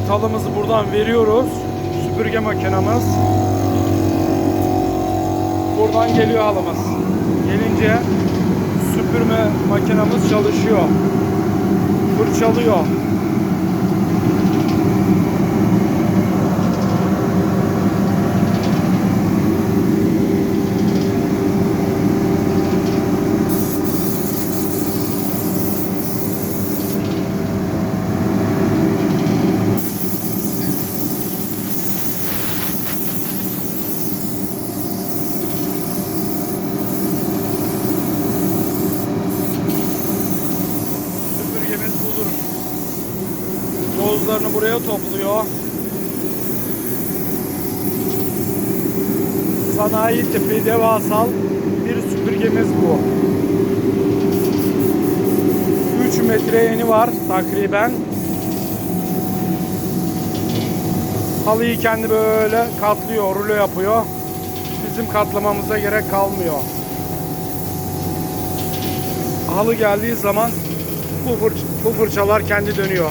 halımızı buradan veriyoruz. Süpürge makinamız. Buradan geliyor halımız. Gelince süpürme makinamız çalışıyor. Fırçalıyor. Süpürgemiz budur. Tozlarını buraya topluyor. Sanayi tipi devasal bir süpürgemiz bu. 3 metre eni var takriben. Halıyı kendi böyle katlıyor, rulo yapıyor. Bizim katlamamıza gerek kalmıyor. Halı geldiği zaman bu, fırç bu fırçalar kendi dönüyor.